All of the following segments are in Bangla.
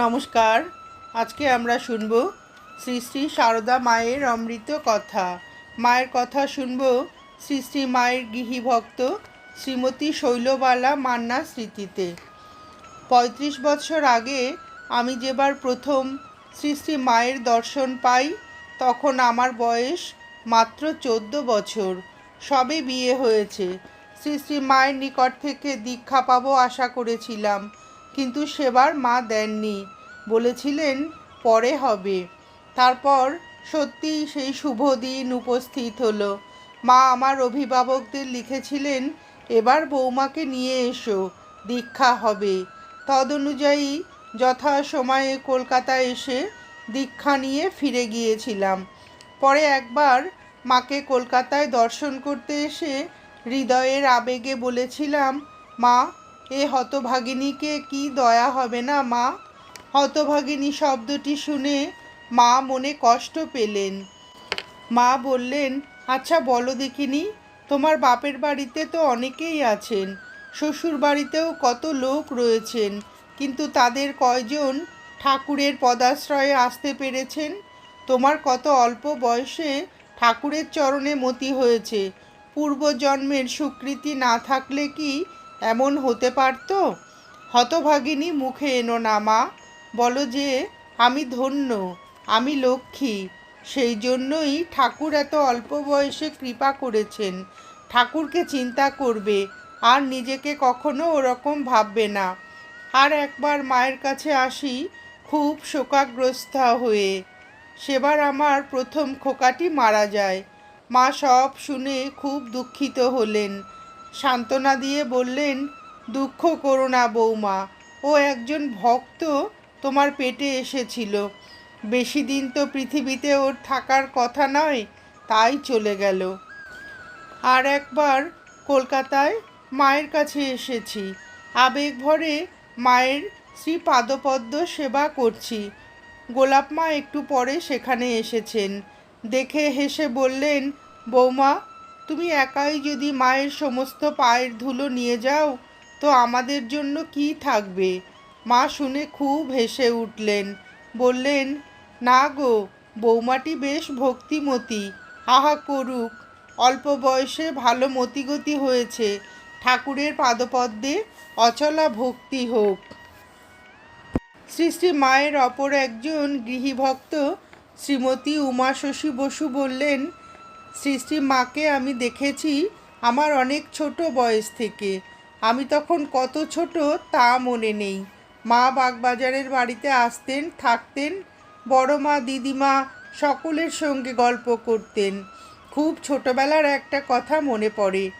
নমস্কার। আজকে আমরা শুনব শ্রী শ্রী সারদা মায়ের অমৃত কথা। মায়ের কথা শুনব শ্রী শ্রী মায়ের গৃহী ভক্ত শ্রীমতী শৈলবালা মান্না স্মৃতিতে। পঁয়ত্রিশ বছর আগে আমি যেবার প্রথম শ্রী শ্রী মায়ের দর্শন পাই, তখন আমার বয়স মাত্র চোদ্দ বছর। সবে বিয়ে হয়েছে। শ্রী শ্রী মায়ের নিকট থেকে দীক্ষা পাবো আশা করেছিলাম। কিন্তু সেবার মা দেননি। বলেছিলেন, পরে হবে। তারপর সত্যি সেই শুভ দিন উপস্থিত হলো। মা আমার অভিভাবকদের লিখেছিলেন, এবার বৌমাকে নিয়ে এসো, দীক্ষা হবে। তদনুযায়ী যথা সময়ে কলকাতায় এসে দীক্ষা নিয়ে ফিরে গিয়েছিলাম। পরে একবার মাকে কলকাতায় দর্শন করতে এসে হৃদয়ের আবেগে বলেছিলাম, মা এ হতভাগিনীকে কি দয়া হবে না, মা? হতভাগিনী শব্দটি শুনে মা মনে কষ্ট পেলেন। মা বললেন আচ্ছা বলো দেখিনি, তোমার বাপের বাড়িতে তো অনেকেই আছেন, শ্বশুর বাড়িতেও কত লোক রয়েছেন, কিন্তু তাদের কয়জন ঠাকুরের পদাশ্রয়ে আসতে পেরেছেন? তোমার কত অল্প বয়সে ঠাকুরের চরণে মতি হয়েছে, পূর্বজন্মের স্বীকৃতি না থাকলে কি এমন হতে পারত? হতভাগিনী মুখে এনো না, মা। বলো যে, আমি ধন্য, আমি লক্ষ্মী। সেই জন্যই ঠাকুর এত অল্প বয়সে কৃপা করেছেন। ঠাকুরকে চিন্তা করবে, আর নিজেকে কখনো ওরকম ভাববে না। আর একবার মায়ের কাছে আসি, খুব শোকাগ্রস্ত হয়ে। সেবার আমার প্রথম খোকাটি মারা যায়। মা সব শুনে খুব দুঃখিত হলেন। সান্ত্বনা দিয়ে বললেন, দুঃখ করো না বৌমা, ও একজন ভক্ত, তোমার পেটে এসেছিল। বেশি দিন তো পৃথিবীতে ওর থাকার কথা নয়, তাই চলে গেল। আর একবার কলকাতায় মায়ের কাছে এসেছি। আবেগ ভরে মায়ের শ্রী পাদপদ্ম সেবা করছি। গোলাপ মা একটু পরে সেখানে এসেছেন। দেখে হেসে বললেন, বৌমা তুমি একাই যদি মায়ের সমস্ত পায়ের ধুলো নিয়ে যাও, তো আমাদের জন্য কি থাকবে? মা শুনে খুব হেসে উঠলেন। বললেন, না গো, বৌমাটি বেশ ভক্তিমতী। আহা করুক, অল্প বয়সে ভালো মতিগতি হয়েছে। ঠাকুরের পাদপদ্মে অচলা ভক্তি হোক। শ্রী শ্রী মায়ের অপর একজন গৃহীভক্ত শ্রীমতী উমা শশী বসু বললেন শ্রী মাকে আমি দেখেছি আমার অনেক ছোট বয়স থেকে। আমি তখন কত ছোট তা মনে নেই। মা বাগবাজারের বাড়িতে আসতেন, থাকতেন, বড় মা, দিদিমা সকলের সঙ্গে গল্প করতেন। খুব ছোটবেলার একটা কথা মনে পড়ে।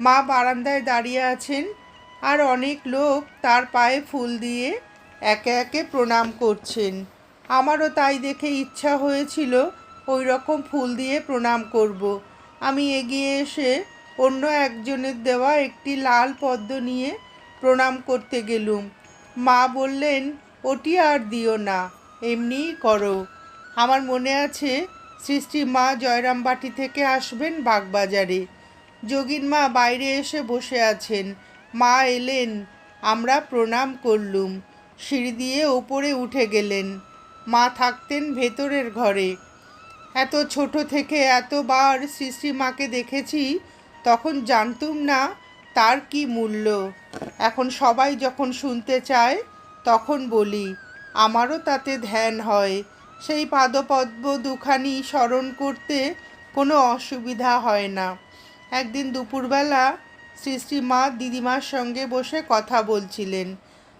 মা বারান্দায় দাঁড়িয়ে আছেন আর অনেক লোক তার পায়ে ফুল দিয়ে একে একে প্রণাম করছেন। আমারও তাই দেখে ইচ্ছা হয়েছিল ওই রকম ফুল দিয়ে প্রণাম করব। আমি এগিয়ে এসে অন্য একজনের দেওয়া একটি লাল পদ্ম নিয়ে প্রণাম করতে গেলুম। মা বললেন, ওটি আর দিও না, এমনিই করো। আমার মনে আছে, সৃষ্টি মা জয়রামবাটি থেকে আসবেন বাগবাজারে। যোগিন মা বাইরে এসে বসে আছেন। মা এলেন, আমরা প্রণাম করলুম। সিঁড়ি দিয়ে ওপরে উঠে গেলেন। মা থাকতেন ভেতরের ঘরে। এত ছোট থেকে এতবার শ্রী মাকে দেখেছি, তখন জানতুম না তার কি মূল্য। এখন সবাই যখন শুনতে চায়, তখন বলি, আমারও তাতে ধ্যান হয়। সেই পাদপদ্ম দুখানি স্মরণ করতে কোনো অসুবিধা হয় না। একদিন দুপুরবেলা শ্রী মা দিদিমার সঙ্গে বসে কথা বলছিলেন।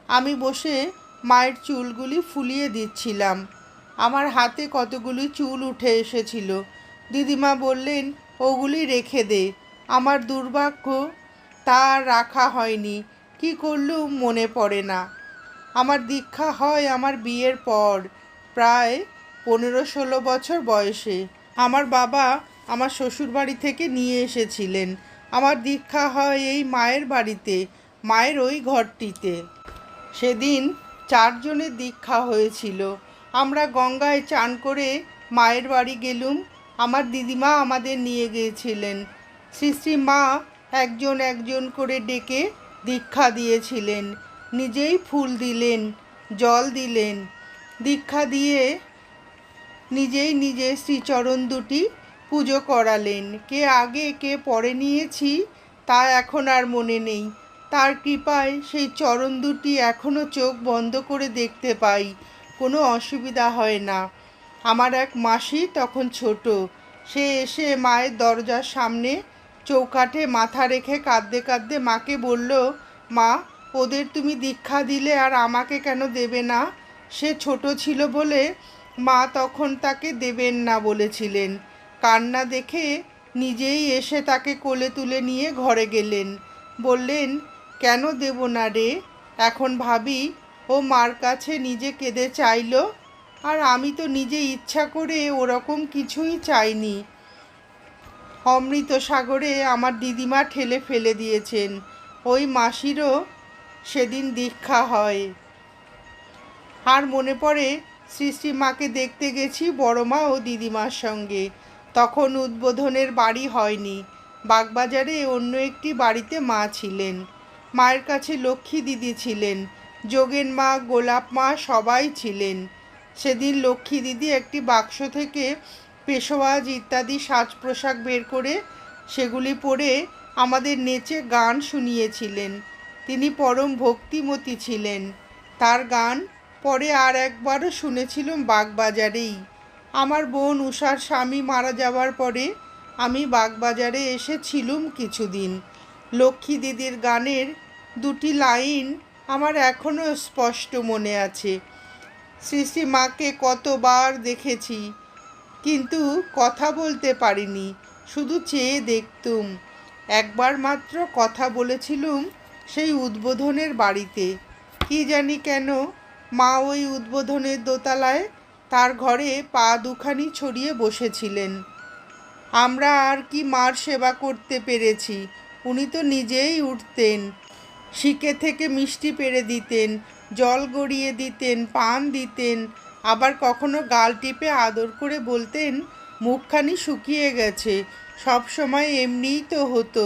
আমি বসে মায়ের চুলগুলি ফুলিয়ে দিচ্ছিলাম। আমার হাতে কতগুলি চুল উঠে এসেছিল। দিদিমা বললেন, ওগুলি রেখে দে। আমার দুর্ভাগ্য, তা রাখা হয়নি। কি করলুম মনে পড়ে না। আমার দীক্ষা হয় আমার বিয়ের পর, প্রায় পনেরো ষোলো বছর বয়সে। আমার বাবা আমার শ্বশুরবাড়ি থেকে নিয়ে এসেছিলেন। আমার দীক্ষা হয় এই মায়ের বাড়িতে, মায়ের ওই ঘরটিতে। সেদিন চারজনের দীক্ষা হয়েছিল। আমরা গঙ্গায় চান করে মায়ের বাড়ি গেলুম। আমার দিদিমা আমাদের নিয়ে গিয়েছিলেন। শ্রী শ্রী মা একজন একজন করে ডেকে দীক্ষা দিয়েছিলেন। নিজেই ফুল দিলেন, জল দিলেন। দীক্ষা দিয়ে নিজেই নিজে শ্রীচরণ দুটি পুজো করালেন। কে আগে, কে পরে নিয়েছি তা এখন আর মনে নেই। তার কৃপায় সেই চরণ দুটি এখনও চোখ বন্ধ করে দেখতে পাই। কোনো অসুবিধা হয় না। আমার এক মাসি তখন ছোট। সে এসে মায়ের দরজার সামনে চৌকাঠে মাথা রেখে কাঁদতে কাঁদতে মাকে বলল, মা, ওদের তুমি দীক্ষা দিলে আর আমাকে কেন দেবে না? সে ছোট ছিল বলে মা তখন তাকে দেবেন না বলেছিলেন। কান্না দেখে নিজেই এসে তাকে কোলে তুলে নিয়ে ঘরে গেলেন। বললেন, কেন দেব না রে? এখন ভাবি ও মার কাছে নিজে কেঁদে চাইলো, আর আমি তো নিজে ইচ্ছা করে ওরকম কিছুই চাইনি। অমৃত সাগরে আমার দিদিমা ঠেলে ফেলে দিয়েছেন। ওই মাসিরও সেদিন দীক্ষা হয়। আর মনে পড়ে সৃষ্টি মাকে দেখতে গেছি বড় মা ও দিদিমার সঙ্গে। তখন উদ্বোধনের বাড়ি হয়নি। বাগবাজারে অন্য একটি বাড়িতে মা ছিলেন। মায়ের কাছে লক্ষ্মী দিদি ছিলেন। যোগেন মা, গোলাপ মা সবাই ছিলেন। সেদিন লক্ষ্মী দিদি একটি বাক্স থেকে পেশোয়াজ ইত্যাদি সাজ পোশাক বের করে সেগুলি পরে আমাদের নেচে গান শুনিয়েছিলেন। তিনি পরম ভক্তিমতী ছিলেন। তার গান পরে আর একবারও শুনেছিলাম বাগবাজারেই। আমার বোন উষার স্বামী মারা যাওয়ার পরে আমি বাগবাজারে এসেছিলুম কিছুদিন। লক্ষ্মী দিদির গানের দুটি লাইন আমার এখনও স্পষ্ট মনে আছে। শ্রী মাকে কতবার দেখেছি, কিন্তু কথা বলতে পারিনি, শুধু চেয়ে দেখতুম। একবার মাত্র কথা বলেছিলুম সেই উদ্বোধনের বাড়িতে। কি জানি কেন, মা ওই উদ্বোধনের দোতলায় তার ঘরে পা দুখানি ছড়িয়ে বসেছিলেন। আমরা আর কি মার সেবা করতে পেরেছি, উনি তো নিজেই উঠতেন। শিকে থেকে মিষ্টি পেড়ে দিতেন, জল গড়িয়ে দিতেন, পান দিতেন, আবার কখনো গাল টিপে আদর করে বলতেন, মুখখানি শুকিয়ে গেছে, সব সময় এমনিই তো হতো,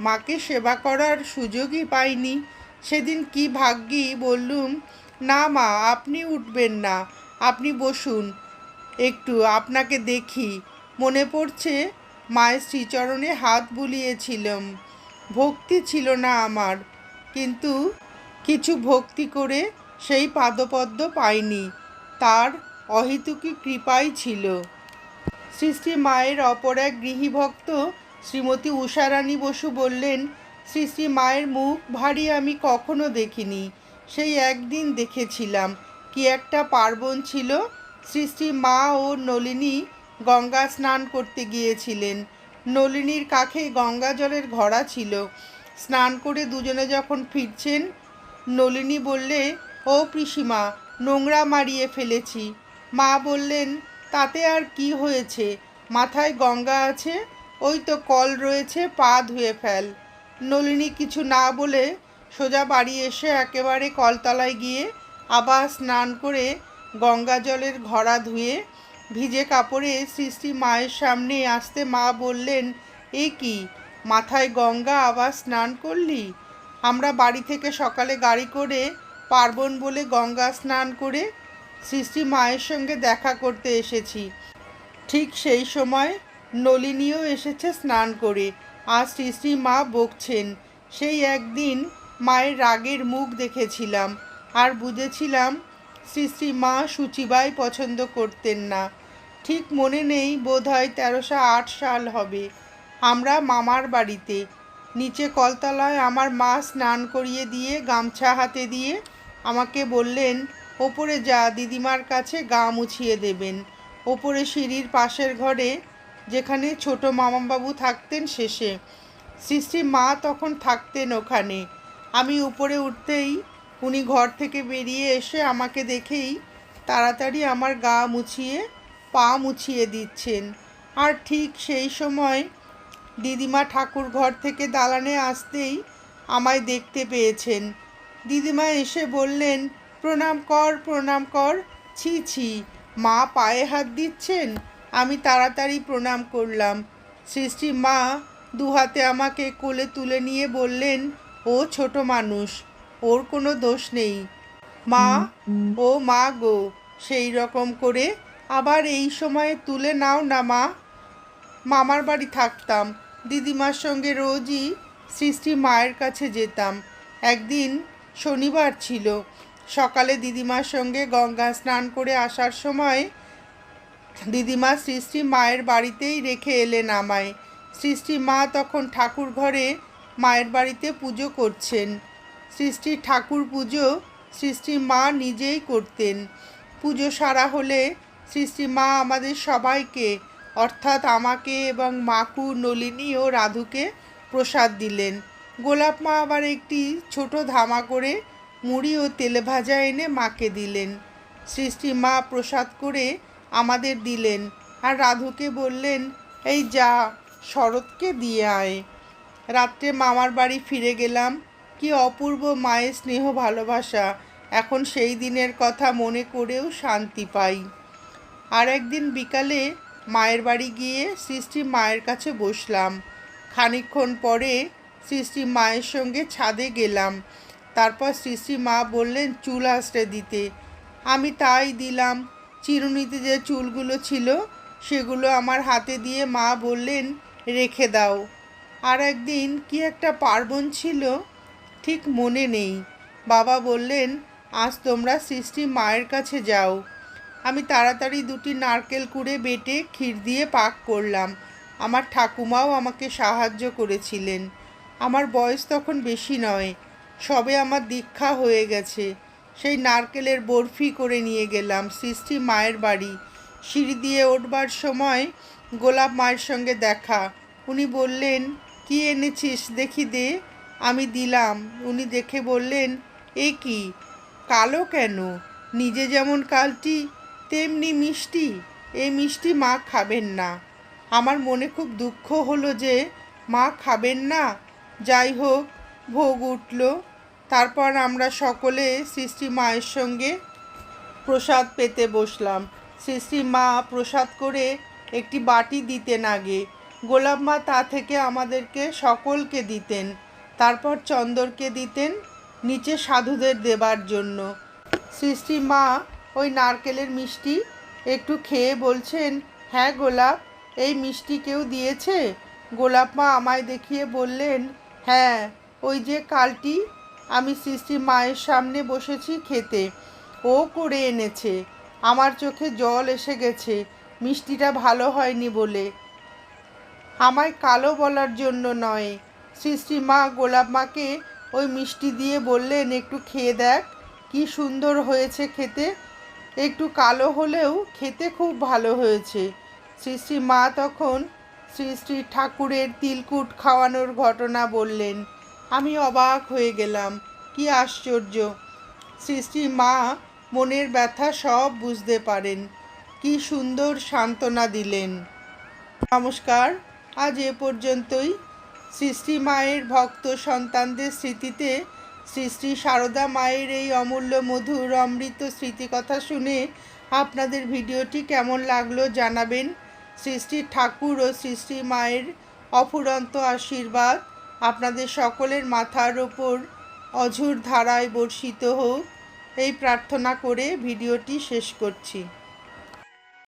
মাকে সেবা করার সুযোগই পাইনি। সেদিন কি ভাগ্যি বললুম, না মা, আপনি উঠবেন না, আপনি বসুন, একটু আপনাকে দেখি। মনে পড়ছে মায়ের শ্রীচরণে হাত বুলিয়েছিলাম, ভক্তি ছিল না আমার। কিন্তু কিছু ভক্তি করে সেই পাদপদ্ম পাইনি তার অহেতুকী কৃপাই ছিল। শ্রী শ্রী মায়ের অপর এক গৃহীভক্ত শ্রীমতী উষারানী বসু বললেন শ্রী শ্রী মায়ের মুখ ভারী আমি কখনো দেখিনি। সেই একদিন দেখেছিলাম। কি একটা পার্বণ ছিল। শ্রী শ্রী মা ও নলিনী গঙ্গা স্নান করতে গিয়েছিলেন। নলিনীর কাছে গঙ্গা জলের ঘড়া ছিল। স্নান করে দুজনে যখন ফিরছেন, নলিনী বললে, ও পিসিমা, নোংরা মারিয়ে ফেলেছি। মা বললেন, তাতে আর কি হয়েছে? মাথায় গঙ্গা আছে, ওই তো কল রয়েছে, পা ধুয়ে ফেল। নলিনী কিছু না বলে সোজা বাড়ি এসে একেবারে কলতলায় গিয়ে আবার স্নান করে গঙ্গা জলের ঘড়া ধুয়ে ভিজে কাপড়ে সৃষ্টি মায়ের সামনে আসতে মা বললেন, এ কি? মাথায় গঙ্গা আবার স্নান করলি? আমরা বাড়ি থেকে সকালে গাড়ি করে পার্বণ বলে গঙ্গা স্নান করে সৃষ্টি মায়ের সঙ্গে দেখা করতে এসেছি। ঠিক সেই সময় নলিনীও এসেছে স্নান করে। আর সৃষ্টি মা বকছেন। সেই একদিন মায়ের রাগের মুখ দেখেছিলাম আর বুঝেছিলাম সৃষ্টি মা সুচিবাই পছন্দ করতেন না। ঠিক মনে নেই বোধ হয় তেরোশো আট সাল হবে। আমরা মামার বাড়িতে। নিচে কলতলায় আমার মা স্নান করিয়ে দিয়ে গামছা হাতে দিয়ে আমাকে বললেন, ওপরে যা, দিদিমার কাছে গা মুছিয়ে দেবেন। ওপরে সিঁড়ির পাশের ঘরে, যেখানে ছোট মামাবাবু থাকতেন শেষে। সৃষ্টি, মা তখন থাকতেন ওখানে। আমি উপরে উঠতেই উনি ঘর থেকে বেরিয়ে এসে আমাকে দেখেই তাড়াতাড়ি আমার গা মুছিয়ে, পা মুছিয়ে দিচ্ছেন। আর ঠিক সেই সময় দিদিমা ঠাকুর ঘর থেকে দালানে আসতেই আমায় দেখতে পেয়েছেন। দিদিমা এসে বললেন, প্রণাম কর প্রণাম কর। ছি ছি, মা পায়ে হাত দিচ্ছেন? আমি তাড়াতাড়ি প্রণাম করলাম। সৃষ্টি, মা দুহাতে আমাকে কোলে তুলে নিয়ে বললেন, ও ছোট মানুষ, ওর কোনো দোষ নেই। মা, ও মা গো, সেই রকম করে আবার এই সময়ে তুলে নাও না মা। মামার বাড়ি থাকতাম। দিদিমার সঙ্গে রোজই সৃষ্টি মায়ের কাছে যেতাম। একদিন শনিবার ছিল। সকালে দিদিমার সঙ্গে গঙ্গা স্নান করে আসার সময় দিদিমা সৃষ্টি মায়ের বাড়িতেই রেখে এলেন আমায়। সৃষ্টি মা তখন ঠাকুর ঘরে মায়ের বাড়িতে পুজো করছেন। সৃষ্টির ঠাকুর পুজো সৃষ্টি মা নিজেই করতেন। পুজো সারা হলে সৃষ্টি মা আমাদের সবাইকে অর্থাৎ আমাকে এবং মাকু, নলিনী ও রাধুকে প্রসাদ দিলেন। গোলাপ মা আবার একটি ছোট ধামা করে মুড়ি ও তেলে ভাজা এনে মাকে দিলেন। সৃষ্টি মা প্রসাদ করে আমাদের দিলেন আর রাধুকে বললেন, এই যা, শরৎকে দিয়ে আয়। রাত্রে মামার বাড়ি ফিরে গেলাম। কি অপূর্ব মায়ের স্নেহ ভালোবাসা। এখন সেই দিনের কথা মনে করেও শান্তি পাই। আর একদিন বিকালে মায়ের বাড়ি গিয়ে সৃষ্টি মায়ের কাছে বসলাম। খানিকক্ষণ পরে সৃষ্টি মায়ের সঙ্গে ছাদে গেলাম। তারপর সৃষ্টি মা বললেন, চুল আসতে দিতে। আমি তাই দিলাম। চিরুনিতে যে চুলগুলো ছিল, সেগুলো আমার হাতে দিয়ে মা বললেন, রেখে দাও। আর একদিন কি একটা পার্বণ ছিল, ঠিক মনে নেই। বাবা বললেন, আজ তোমরা সৃষ্টি মায়ের কাছে যাও। আমি তাড়াতাড়ি দুটি নারকেল কুড়ে বেটে ক্ষীর দিয়ে পাক করলাম। আমার ঠাকুমাও আমাকে সাহায্য করেছিলেন। আমার বয়স তখন বেশি নয়। সবে আমার দীক্ষা হয়ে গেছে। সেই নারকেলের বরফি করে নিয়ে গেলাম সৃষ্টি মায়ের বাড়ি। সিঁড়ি দিয়ে উঠবার সময় গোলাপ মায়ের সঙ্গে দেখা। উনি বললেন, কি এনেছিস দেখি দে। আমি দিলাম। উনি দেখে বললেন, এ কি? কালো কেন? নিজে যেমন কালটি তেমনি মিষ্টি এই মিষ্টি মা খাবেন না। আমার মনে খুব দুঃখ হলো যে মা খাবেন না। যাই হোক, ভোগ উঠল। তারপর আমরা সকলে সৃষ্টি মায়ের সঙ্গে প্রসাদ পেতে বসলাম। সৃষ্টি মা প্রসাদ করে একটি বাটি দিতেন আগে। গোলাপ মা তা থেকে আমাদেরকে সকলকে দিতেন। তারপর চন্দরকে দিতেন নিচে সাধুদের দেবার জন্য। সৃষ্টি মা ওই নারকেলের মিষ্টি একটু খেয়ে বলছেন হ্যাঁ গোলাপ, এই মিষ্টি কেউ দিয়েছে? গোলাপ মা আমায় দেখিয়ে বললেন হ্যাঁ ওই যে কালটি, আমি সৃষ্টি মায়ের সামনে বসেছি খেতে, ও করে এনেছে, আমার চোখে জল এসে গেছে, মিষ্টিটা ভালো হয়নি বলে। আমায় কালো বলার জন্য নয়, সৃষ্টি মা গোলাপ মাকে ওই মিষ্টি দিয়ে বললেন, একটু খেয়ে দেখ, কি সুন্দর হয়েছে খেতে। একটু কালো হলেও খেতে খুব ভালো হয়েছে। শ্রী শ্রী মা তখন শ্রী শ্রী ঠাকুরের তিলকুট খাওয়ানোর ঘটনা বললেন। আমি অবাক হয়ে গেলাম। কি আশ্চর্য! সৃষ্টি মা মনের ব্যথা সব বুঝতে পারেন। কি সুন্দর সান্ত্বনা দিলেন। নমস্কার। আজ এ পর্যন্তই। সৃষ্টি মায়ের ভক্ত সন্তানদের স্মৃতিতে সৃষ্টি সারদা মায়ের এই অমূল্য মধুর অমৃত স্মৃতিকথা শুনে আপনাদের ভিডিওটি কেমন লাগল জানাবেন। সৃষ্টির ঠাকুর ও সৃষ্টি মায়ের অফুরন্ত আশীর্বাদ আপনাদের সকলের মাথার ওপর অঝোর ধারায় বর্ষিত হোক। এই প্রার্থনা করে ভিডিওটি শেষ করছি।